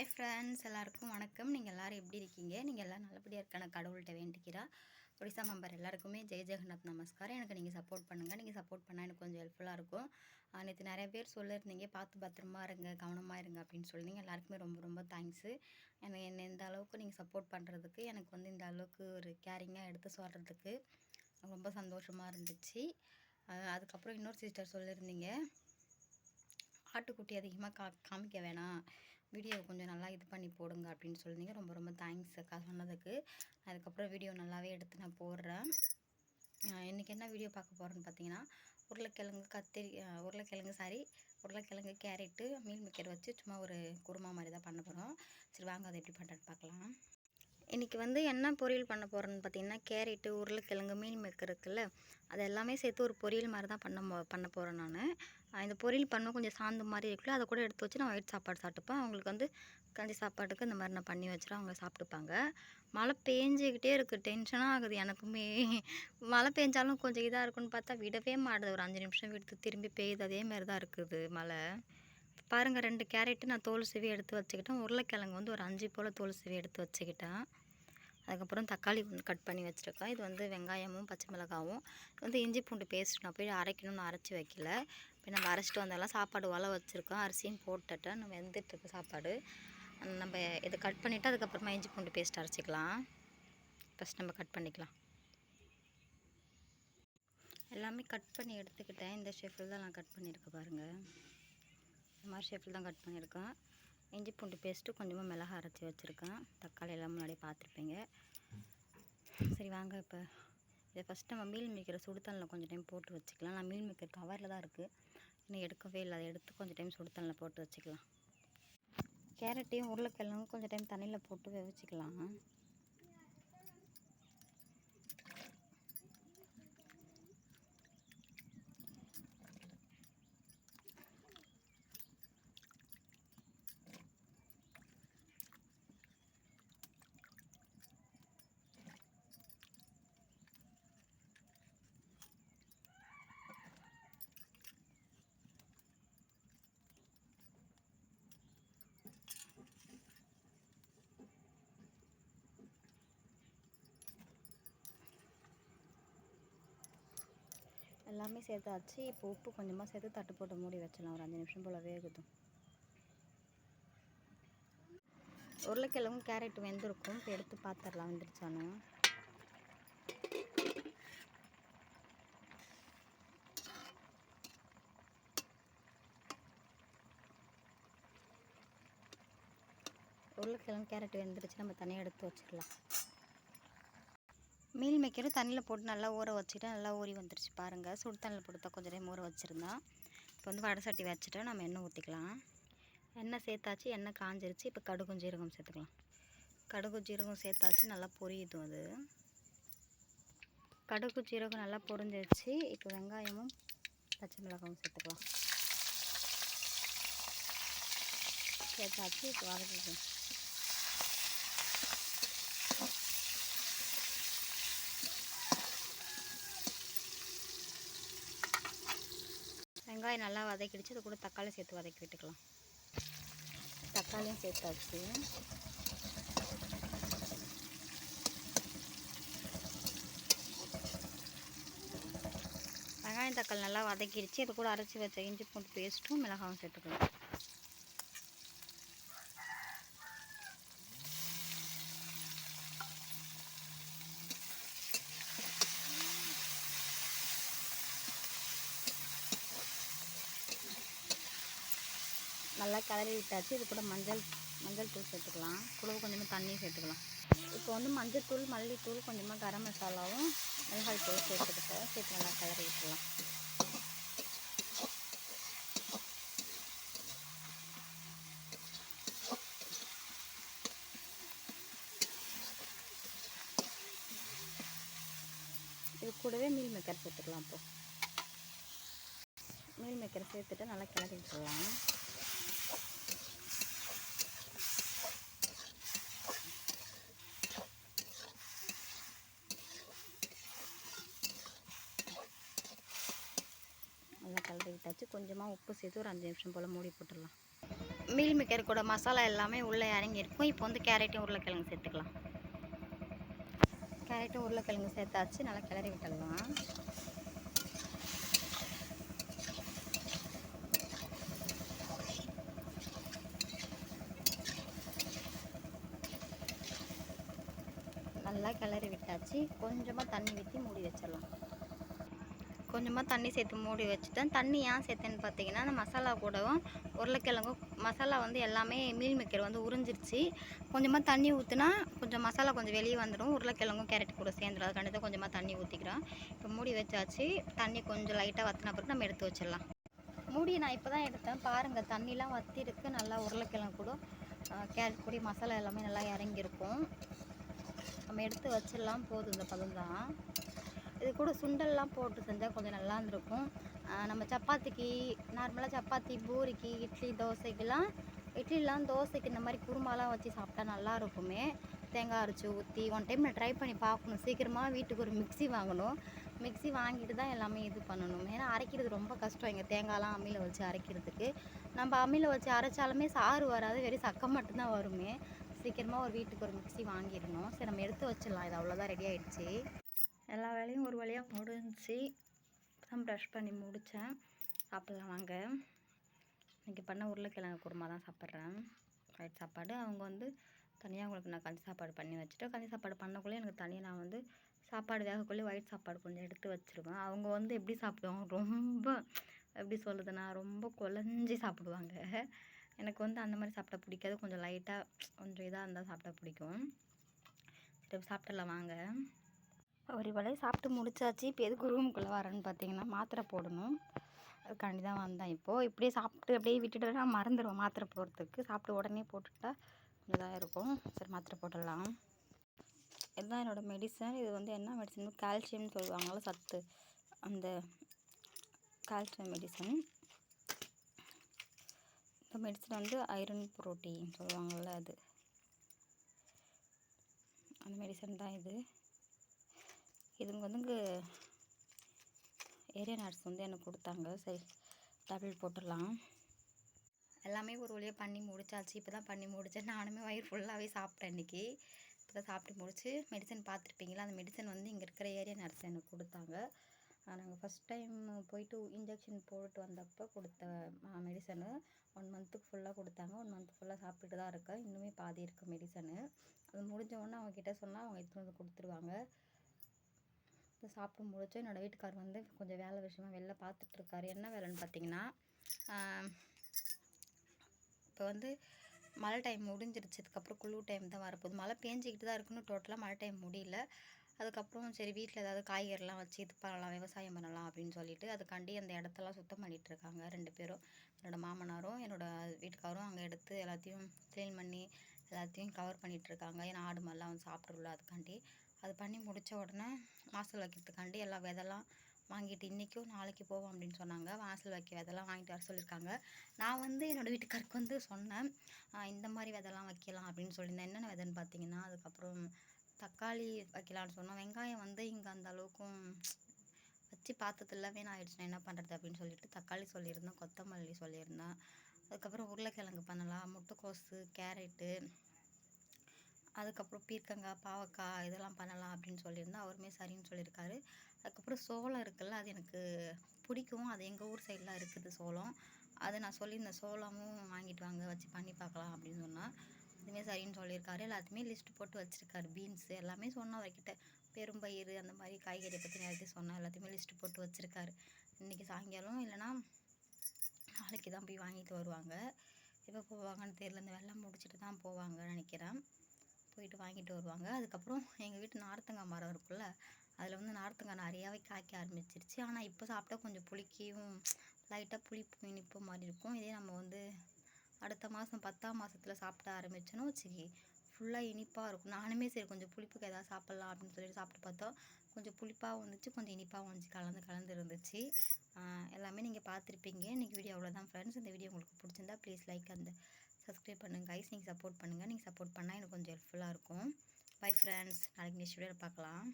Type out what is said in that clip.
Hi friends எல்லாருக்கும் வணக்கம். நீங்கள் எல்லோரும் எப்படி இருக்கீங்க? நீங்கள் எல்லாம் நல்லபடியாக இருக்கான கடவுள்கிட்ட வேண்டிக்கிறா ஒடிசா மெம்பர் எல்லாருக்குமே ஜெய் ஜெகநாத் நமஸ்காரம். எனக்கு நீங்கள் சப்போர்ட் பண்ணுங்கள் நீங்கள் சப்போர்ட் பண்ணால் எனக்கு கொஞ்சம் ஹெல்ப்ஃபுல்லாக இருக்கும். நேற்று நிறைய பேர் சொல்லியிருந்தீங்க பார்த்து பத்திரமா இருங்க கவனமாக இருங்க அப்படின்னு சொல்லிங்க எல்லாருக்குமே ரொம்ப ரொம்ப தேங்க்ஸு எனக்கு என்ன இந்த அளவுக்கு நீங்கள் சப்போர்ட் பண்ணுறதுக்கு எனக்கு வந்து இந்த அளவுக்கு ஒரு கேரிங்காக எடுத்து சொல்கிறதுக்கு ரொம்ப சந்தோஷமாக இருந்துச்சு. அதுக்கப்புறம் இன்னொரு சிஸ்டர் சொல்லியிருந்தீங்க ஆட்டுக்குட்டி அதிகமாக கா காமிக்க வேணாம். வீடியோ கொஞ்சம் நல்லா இது பண்ணி போடுங்க அப்படின்னு சொல்லியிருந்தீங்க. ரொம்ப ரொம்ப தேங்க்ஸ் அக்கா சொன்னதுக்கு. அதுக்கப்புறம் வீடியோ நல்லாவே எடுத்து நான் போடுறேன். இன்றைக்கி என்ன வீடியோ பார்க்க போகிறேன்னு பார்த்தீங்கன்னா உருளைக்கிழங்கு கத்திரி உருளைக்கிழங்கு சாரி உருளைக்கிழங்கு கேரட்டு மீல் மிக்கர் வச்சு சும்மா ஒரு குருமா மாதிரி தான் பண்ண போகிறோம் சரி வாங்க அதை எப்படி பண்ணுறேன்னு பார்க்கலாம். இன்றைக்கி வந்து என்ன பொரியல் பண்ண போகிறேன்னு பார்த்தீங்கன்னா கேரட்டு உருளைக்கிழங்கு மீன் மேக்கர் இருக்குல்ல அது எல்லாமே சேர்த்து ஒரு பொரியல் மாதிரி தான் பண்ண பண்ண போகிறேன் நான். இந்த பொரியல் பண்ண கொஞ்சம் சாந்து மாதிரி இருக்குல்ல அதை கூட எடுத்து வச்சு நான் ஒயிட் சாப்பாடு சாப்பிட்டுப்பேன். அவங்களுக்கு வந்து கஞ்சி சாப்பாட்டுக்கு இந்த மாதிரி நான் பண்ணி வச்சுட்டு அவங்க சாப்பிட்டுப்பாங்க. மழை பேஞ்சிக்கிட்டே இருக்குது டென்ஷனாக ஆகுது எனக்குமே. மழை பெஞ்சாலும் கொஞ்சம் இதாக இருக்குன்னு பார்த்தா விடவே மாட்டுது. ஒரு அஞ்சு நிமிஷம் விடுத்து திரும்பி பெய்யுது. மாதிரி தான் இருக்குது மழை. பாருங்கள் ரெண்டு கேரட்டு நான் தோல் சிவி எடுத்து வச்சுக்கிட்டேன். உருளைக்கிழங்கு வந்து ஒரு அஞ்சு போல் தோல் சிவி எடுத்து வச்சுக்கிட்டேன். அதுக்கப்புறம் தக்காளி ஒன்று கட் பண்ணி வச்சுருக்கேன். இது வந்து வெங்காயமும் பச்சை மிளகாவும். வந்து இஞ்சி பூண்டு பேஸ்ட் நான் போய் அரைக்கணும்னு அரைச்சி வைக்கல. இப்போ நம்ம அரைச்சிட்டு வந்தாலும் சாப்பாடு வலை வச்சுருக்கோம். அரிசியும் போட்டுட்டேன். நம்ம வெந்துட்டுருக்கு சாப்பாடு. நம்ம இதை கட் பண்ணிவிட்டு அதுக்கப்புறமா இஞ்சி பூண்டு பேஸ்ட் அரைச்சிக்கலாம். ஃபஸ்ட் நம்ம கட் பண்ணிக்கலாம். எல்லாமே கட் பண்ணி எடுத்துக்கிட்டேன். இந்த ஷெஃபில் தான் நான் கட் பண்ணியிருக்கேன் பாருங்கள் இந்த மாதிரி ஷெஃபில் தான் கட் பண்ணியிருக்கேன். இஞ்சி பூண்டு பேஸ்ட்டு கொஞ்சமாக மிளகா அரைச்சி வச்சுருக்கேன். தக்காளி எல்லாம் முன்னாடி பார்த்துருப்பீங்க. சரி வாங்க இப்போ. இதை ஃபஸ்ட்டு நம்ம மீல் மேக்கிற சுடுத்தண்ணில் கொஞ்சம் டைம் போட்டு வச்சுக்கலாம். நான் மீல் மேக்கர் கவரில் தான் இருக்குது இன்னும் எடுக்கவே இல்லை. அதை எடுத்து கொஞ்சம் டைம் சுடுத்தண்ணில் போட்டு வச்சுக்கலாம். கேரட்டையும் உருளைக்கிழங்கும் கொஞ்சம் டைம் தண்ணியில் போட்டு வச்சுக்கலாம் எல்லாமே சேர்த்தாச்சு. இப்போ உப்பு கொஞ்சமாக சேர்த்து தட்டு போட்டு மூடி வச்சிடலாம். ஒரு அஞ்சு நிமிஷம் போல் வேகுதும் உருளைக்கிழங்கும் கேரட் வெந்திருக்கும். இப்போ எடுத்து பார்த்துடலாம் வெந்துருச்சானு உருளைக்கிழங்கு கேரட் வெந்துருச்சு. நம்ம தனியாக எடுத்து வச்சிடலாம். மீல் மேக்கரும் தண்ணியில் போட்டு நல்லா ஊற வச்சுட்டு நல்லா ஊறி வந்துருச்சு பாருங்கள் சுடு தண்ணியில் போட்டு தான் கொஞ்சம் நேரம் ஊற வச்சுருந்தான் இப்போ வந்து வடை சட்டி வச்சுட்டு நம்ம எண்ணெய் ஊற்றிக்கலாம் எண்ணெய் சேர்த்தாச்சு எண்ணெய் காஞ்சிருச்சு. இப்போ கடுகும் ஜீரகம் சேர்த்துக்கலாம். கடுகு ஜீரகம் சேர்த்தாச்சு நல்லா பொரியுது அது. கடுகு ஜீரகம் நல்லா பொரிஞ்சிருச்சு. இப்போ வெங்காயமும் பச்சை மிளகாவும் சேர்த்துக்கலாம். சேர்த்தாச்சு இப்போ வதக்கிக்கலாம். வெங்காயம் நல்லா வதக்கிடுச்சு அது கூட தக்காளி சேர்த்து வதக்கி விட்டுக்கலாம். தக்காளியும் சேர்த்தாச்சு. வெங்காயம் தக்காளி நல்லா வதக்கிடுச்சு. அது கூட அரைச்சி வச்ச இஞ்சி பூண்டு பேஸ்ட்டும் மிளகாவும் சேர்த்துக்கலாம். நல்லா கிளறி விட்டாச்சு. இது கூட மஞ்சள் மஞ்சள் தூள் சேர்த்துக்கலாம். கூட கொஞ்சமாக தண்ணியும் சேர்த்துக்கலாம். இப்போ வந்து மஞ்சள் தூள் மல்லித்தூள் கொஞ்சமாக கரம் மசாலாவும் மிளகாய் தூள் சேர்த்துக்கிட்டு சேர்த்து நல்லா கிளறி விட்டுலாம் இது கூடவே மீல் மேக்கர் சேர்த்துக்கலாம் இப்போ. மீல் மேக்கர் சேர்த்துட்டு நல்லா கிளறி விட்டுடலாம். நல்லா விட்டாச்சு கொஞ்சமாக உப்பு சேர்த்து ஒரு அஞ்சு நிமிஷம் போல் மூடி போட்டுடலாம். மீல் மேக்கர் கூட மசாலா எல்லாமே உள்ளே இறங்கி இருக்கும். இப்போ வந்து கேரட்டும் உருளைக்கிழங்கு சேர்த்துக்கலாம். கேரட்டும் உருளைக்கிழங்கு சேர்த்தாச்சு. நல்லா கிளறி விட்டுடலாம். நல்லா கிளறி விட்டாச்சு. கொஞ்சமாக தண்ணி ஊற்றி மூடி வச்சிடலாம். கொஞ்சமாக தண்ணி சேர்த்து மூடி வச்சுட்டேன். தண்ணி ஏன் சேர்த்தேன்னு பார்த்தீங்கன்னா அந்த மசாலா கூடவும் உருளைக்கிழங்கும் மசாலா வந்து எல்லாமே மீல் மேக்கர் வந்து உறிஞ்சிருச்சு. கொஞ்சமாக தண்ணி ஊற்றுனா கொஞ்சம் மசாலா கொஞ்சம் வெளியே வந்துடும். உருளைக்கிழங்கும் கேரட் கூட சேர்ந்துடும் அதுக்காண்டி தான் கொஞ்சமாக தண்ணி ஊற்றிக்கிறோம் இப்போ மூடி வச்சாச்சு. தண்ணி கொஞ்சம் லைட்டாக வற்றின பிறகு நம்ம எடுத்து வச்சிடலாம். மூடி நான் இப்போ தான் எடுத்தேன். பாருங்கள் தண்ணிலாம் வற்றிருக்கு நல்லா உருளைக்கிழங்கு கூட கேரட் கூடி மசாலா எல்லாமே நல்லா இறங்கியிருக்கும். நம்ம எடுத்து வச்சிடலாம். போதும் இந்த பதம் தான். கூட சுண்டல்லாம் போட்டு செஞ்சால் கொஞ்சம் நல்லா இருந்திருக்கும். நம்ம சப்பாத்திக்கு நார்மலாக சப்பாத்தி பூரிக்கு இட்லி தோசைக்கெலாம் இட்லிலாம் தோசைக்கு இந்த மாதிரி குருமாலாம் வச்சு சாப்பிட்டா நல்லா இருக்குமே. தேங்காய் அரைச்சி ஊற்றி ஒன் டைம் நான் ட்ரை பண்ணி பார்க்கணும். சீக்கிரமாக வீட்டுக்கு ஒரு மிக்ஸி வாங்கணும். மிக்ஸி வாங்கிட்டு தான் எல்லாமே இது பண்ணணும். ஏன்னா அரைக்கிறது ரொம்ப கஷ்டம். இங்கே தேங்காய்லாம் அம்மியில் வச்சு அரைக்கிறதுக்கு. நம்ம அம்மியில் வச்சு அரைச்சாலுமே சாறு வராது. வெறும் சக்கம் மட்டும்தான் வருமே. சீக்கிரமாக ஒரு வீட்டுக்கு ஒரு மிக்ஸி வாங்கிடணும். சரி நம்ம எடுத்து வச்சிடலாம். இது அவ்வளோதான் ரெடி ஆகிடுச்சி எல்லா வேலையும் ஒரு வழியாக முடிஞ்சுச்சு தான் ப்ரஷ் பண்ணி முடித்தேன் சாப்பிட்லாம் வாங்க. இன்றைக்கி பண்ண உருளைக்கிழங்கு குருமா தான் சாப்பிட்றேன். ஒயிட் சாப்பாடு. அவங்க வந்து தனியாக அவங்களுக்கு நான் கஞ்சி சாப்பாடு பண்ணி வச்சுட்டு கஞ்சி சாப்பாடு பண்ணக்குள்ளே எனக்கு தனியாக நான் வந்து சாப்பாடு வேகக்குள்ளே ஒயிட் சாப்பாடு கொஞ்சம் எடுத்து வச்சுருவேன். அவங்க வந்து எப்படி சாப்பிடுவாங்க? ரொம்ப எப்படி சொல்லுதுன்னா ரொம்ப குழஞ்சி சாப்பிடுவாங்க. எனக்கு வந்து அந்த மாதிரி சாப்பிட்டா பிடிக்காது. கொஞ்சம் லைட்டாக கொஞ்சம் இதாக இருந்தால் சாப்பிட்டா பிடிக்கும். சரி சாப்பிட்டுலாம் வாங்க. ஒரு வேலையை சாப்பிட்டு முடிச்சாச்சு. இப்போ எதுக்கு ரூமுக்குள்ளே வரேன்னு பார்த்தீங்கன்னா மாத்திரை போடணும். அதுக்காண்டி தான் வந்தேன் இப்போது இப்படியே சாப்பிட்டு அப்படியே விட்டுட்டு நான் மாத்திரை போடுறதுக்கு. சாப்பிட்டு உடனே போட்டுட்டா இதாக இருக்கும். சரி மாத்திரை போட்டுடலாம். இதுதான் என்னோடய மெடிசன் இது வந்து என்ன மெடிசன் கால்சியம்னு சொல்லுவாங்கள்ல சத்து. அந்த கால்சியம் மெடிசன் இந்த மெடிசன் வந்து ஐரன் புரோட்டீன் சொல்லுவாங்கள்ல அது. அந்த மெடிசன் தான் இது. இதுங்க வந்து ஏரியா நர்ஸ் வந்து எனக்கு கொடுத்தாங்க. சரி டேப்லெட் போட்டுடலாம். எல்லாமே ஒரு வழியாக பண்ணி முடிச்சாச்சு. இப்போ தான் பண்ணி முடித்தேன் நானுமே வயிறு ஃபுல்லாகவே சாப்பிட்டேன் இன்றைக்கி இப்போ தான் சாப்பிட்டு முடிச்சு மெடிசன் பார்த்துருப்பீங்களா? அந்த மெடிசன் வந்து இங்கே இருக்கிற ஏரியா நர்ஸ் எனக்கு கொடுத்தாங்க. நாங்கள் ஃபஸ்ட் டைம் போயிட்டு இன்ஜெக்ஷன் போட்டு வந்தப்போ கொடுத்த மெடிசனு ஒன் மந்த்துக்கு ஃபுல்லாக கொடுத்தாங்க. ஒன் மந்த் ஃபுல்லாக சாப்பிட்டுட்டு தான் இருக்கேன். இன்னுமே பாதி இருக்குது மெடிசனு அது முடிஞ்ச உடனே அவங்க சொன்னால் அவங்க எடுத்துகிட்டு வந்து கொடுத்துருவாங்க. இப்போ சாப்பிட்டு முடிச்சு என்னோடய வீட்டுக்கார் வந்து கொஞ்சம் வேலை விஷயமா வெளில பார்த்துட்ருக்காரு. என்ன வேலைன்னு பார்த்தீங்கன்னா இப்போ வந்து மழை டைம் முடிஞ்சிருச்சு அதுக்கப்புறம் குளிர் டைம் தான் வரப்போகுது மழை பேஞ்சிக்கிட்டு தான் இருக்குன்னு டோட்டலாக மழை டைம் முடியல. அதுக்கப்புறம் சரி வீட்டில் ஏதாவது காய்கறிலாம் வச்சு இது பண்ணலாம் விவசாயம் பண்ணலாம் அப்படின்னு சொல்லிட்டு அதுக்காண்டி அந்த இடத்தெல்லாம் சுத்தம் பண்ணிகிட்டு இருக்காங்க ரெண்டு பேரும். என்னோடய மாமனாரும் என்னோடய வீட்டுக்காரும் அங்கே எடுத்து எல்லாத்தையும் க்ளீன் பண்ணி எல்லாத்தையும் கவர் பண்ணிகிட்ருக்காங்க இருக்காங்க ஏன்னா ஆடு மாதிரிலாம் வந்து சாப்பிட்றல அதுக்காண்டி அது பண்ணி முடித்த உடனே வாசல் வைக்கிறதுக்காண்டி எல்லா விதெல்லாம் வாங்கிட்டு இன்றைக்கும் நாளைக்கு போவோம் அப்படின்னு சொன்னாங்க. வாசல் வைக்க விதெல்லாம் வாங்கிட்டு வர சொல்லியிருக்காங்க. நான் வந்து என்னோடய வீட்டுக்காருக்கு வந்து சொன்னேன் இந்த மாதிரி விதெல்லாம் வைக்கலாம் அப்படின்னு சொல்லியிருந்தேன். என்னென்ன விதைன்னு பார்த்தீங்கன்னா அதுக்கப்புறம் தக்காளி வைக்கலான்னு சொன்னோம். வெங்காயம் வந்து இங்கே அந்த அளவுக்கும் வச்சு பார்த்ததில்ல வீணாயிடுச்சுன்னா என்ன பண்ணுறது அப்படின்னு சொல்லிட்டு தக்காளி சொல்லியிருந்தேன் கொத்தமல்லி சொல்லியிருந்தேன். அதுக்கப்புறம் உருளைக்கிழங்கு பண்ணலாம் முட்டைக்கோஸு கேரட்டு அதுக்கப்புறம் பீர்க்கங்காய் பாவக்காய் இதெல்லாம் பண்ணலாம் அப்படின்னு சொல்லியிருந்தேன் அவருமே சரின்னு சொல்லியிருக்காரு. அதுக்கப்புறம் சோளம் இருக்குல்ல அது எனக்கு பிடிக்கும். அது எங்கள் ஊர் சைடெலாம் இருக்குது சோளம். அது நான் சொல்லியிருந்தேன் சோளமும் வாங்கிட்டு வாங்க வச்சு பண்ணி பார்க்கலாம் அப்படின்னு சொன்னால் அதுவுமே சரின்னு சொல்லியிருக்காரு. எல்லாத்தையுமே லிஸ்ட்டு போட்டு வச்சுருக்காரு. பீன்ஸு எல்லாமே சொன்னால் அவர்கிட்ட. பெரும்பயிறு அந்த மாதிரி காய்கறியை பற்றி நிறைய சொன்னால் எல்லாத்தையுமே லிஸ்ட்டு போட்டு வச்சுருக்காரு. இன்றைக்கி சாயங்காலம் இல்லைன்னா நாளைக்கு தான் போய் வாங்கிட்டு வருவாங்க. எப்போ போவாங்கன்னு தெரியல. இந்த வெள்ளம் முடிச்சுட்டு தான் போவாங்கன்னு நினைக்கிறேன். போயிட்டு வாங்கிட்டு வருவாங்க. அதுக்கப்புறம் எங்கள் வீட்டு நார்த்தங்காய் மரம் இருக்குல்ல அதில் வந்து நார்த்தங்காய் நிறையாவே காய்க்க ஆரம்பிச்சிருச்சு. ஆனால் இப்போ சாப்பிட்டா கொஞ்சம் புளிக்கையும் லைட்டாக புளிப்பு இனிப்பு மாதிரி இருக்கும். இதே நம்ம வந்து அடுத்த மாதம் பத்தாம் மாதத்தில் சாப்பிட ஆரம்பிச்சோன்னா வச்சுக்கி ஃபுல்லாக இனிப்பாக இருக்கும். நானுமே சரி கொஞ்சம் புளிப்புக்கு எதாவது சாப்பிட்லாம் அப்படின்னு சொல்லிட்டு சாப்பிட்டு பார்த்தோம். கொஞ்சம் புளிப்பாகவும் வந்துச்சு கொஞ்சம் இனிப்பாகவும் வந்துச்சு கலந்து கலந்து இருந்துச்சு. எல்லாமே நீங்கள் பார்த்துருப்பீங்க. இன்றைக்கி வீடியோ அவ்வளோதான் ஃப்ரெண்ட்ஸ் இந்த வீடியோ உங்களுக்கு பிடிச்சிருந்தா ப்ளீஸ் லைக் அந்த சப்ஸ்கிரைப் பண்ணுங்கள் கைஸ் நீங்கள் சப்போர்ட் பண்ணுங்கள் நீங்கள் சப்போர்ட் பண்ணால் எனக்கு கொஞ்சம் ஹெல்ப்ஃபுல்லாக இருக்கும். பை ஃப்ரெண்ட்ஸ் நாளைக்கு நெக்ஸ்ட் வீடியோவில் பார்க்கலாம்.